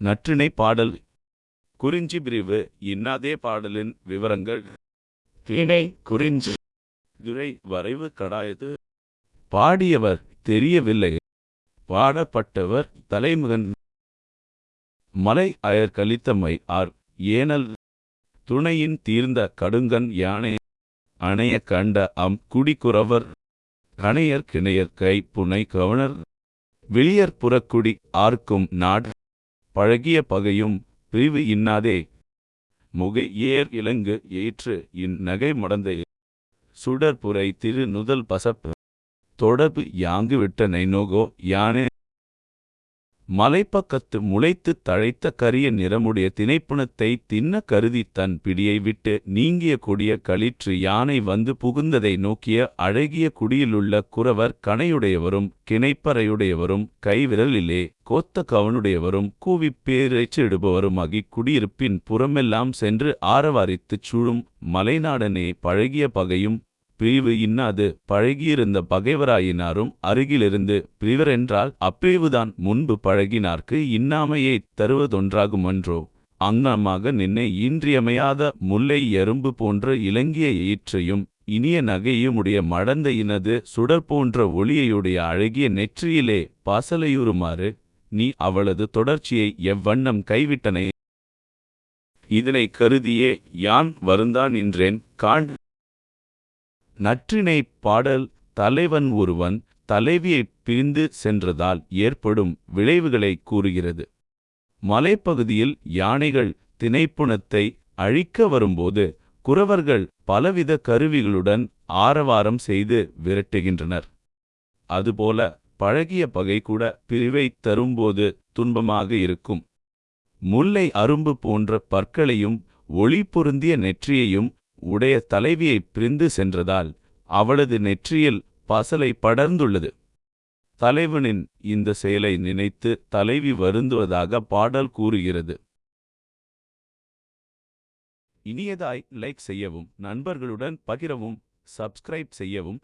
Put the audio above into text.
நற்றிணை பாடல். குறிஞ்சி பிரிவு இன்னாதே பாடலின் விவரங்கள். திணை குறிஞ்சி. துரை வரைவு கடாயது பாடியவர் தெரியவில்லை. பாடப்பட்டவர் தலைமுகன். மலை அயர் கலித்தம்மை ஆர். ஏனல். துணையின் தீர்ந்த கடுங்கன் யானை. அணைய கண்ட அம். குடிக்குறவர் கணையர் கிணையர் கை புனை கவணர். வெளியர் புறக்குடி ஆர்க்கும் நாடு. பழகிய பகையும் பிரிவு இன்னாதே. முகை ஏர் இலங்கு ஏற்று இன் நகை மடந்தை. சுடற்புரை திரு நுதல் பசப்பு. தொடர்பு யாங்கு விட்ட நைநோகோ யானே. மலைப்பக்கத்து முளைத்து தழைத்த கரிய நிறமுடைய திணைப்புணத்தை தின்ன கருதி தன் பிடியை விட்டு நீங்கிய கொடிய களிற்று யானை வந்து புகுந்ததை நோக்கிய அழகிய குடியிலுள்ள குறவர் கணையுடையவரும் கிணைப்பறையுடையவரும் கைவிரலிலே கோத்த கவனுடையவரும் கூவிப் பேரைச்சிடுபவருமாகி குடியிருப்பின் புறமெல்லாம் சென்று ஆரவாரித்துச் சூழும் மலைநாடனே பழகிய பகையும் பிரிவு இன்னாது பழகியிருந்த பகைவராயினாரும் அருகிலிருந்து பிரிவரென்றால் அப்பிரிவுதான் முன்பு பழகினார்க்கு இன்னாமையைத் தருவதொன்றாகுமன்றோ? அங்கமாக நின்னை இன்றியமையாத முல்லை எறும்பு போன்ற இலங்கிய ஈற்றையும் இனிய நகையுமுடைய மடந்த இனது சுடர் போன்ற ஒளியையுடைய அழகிய நெற்றியிலே பாசலையுறுமாறு நீ அவளது தொடர்ச்சியை எவ்வண்ணம் கைவிட்டனே? இதனை கருதியே யான் வருந்தான் என்றேன் காண் நற்றினை பாடல் தலைவன் ஒருவன் தலைவியைப் பிரிந்து சென்றதால் ஏற்படும் விளைவுகளை கூறுகிறது. மலைப்பகுதியில் யானைகள் திணைப்புணத்தை அழிக்க வரும்போது குறவர்கள் பலவித கருவிகளுடன் ஆரவாரம் செய்து விரட்டுகின்றனர். அதுபோல பழகிய பகை கூட பிரிவை தரும்போது துன்பமாக இருக்கும். முல்லை அரும்பு போன்ற பற்களையும் ஒளி பொருந்திய நெற்றியையும் உடைய தலைவியைப் பிரிந்து சென்றதால் அவளது நெற்றியில் பசலை படர்ந்துள்ளது. தலைவனின் இந்த செயலை நினைத்து தலைவி வருந்துவதாக பாடல் கூறுகிறது. இனியதாய் லைக் செய்யவும் நண்பர்களுடன் பகிரவும் சப்ஸ்கிரைப் செய்யவும்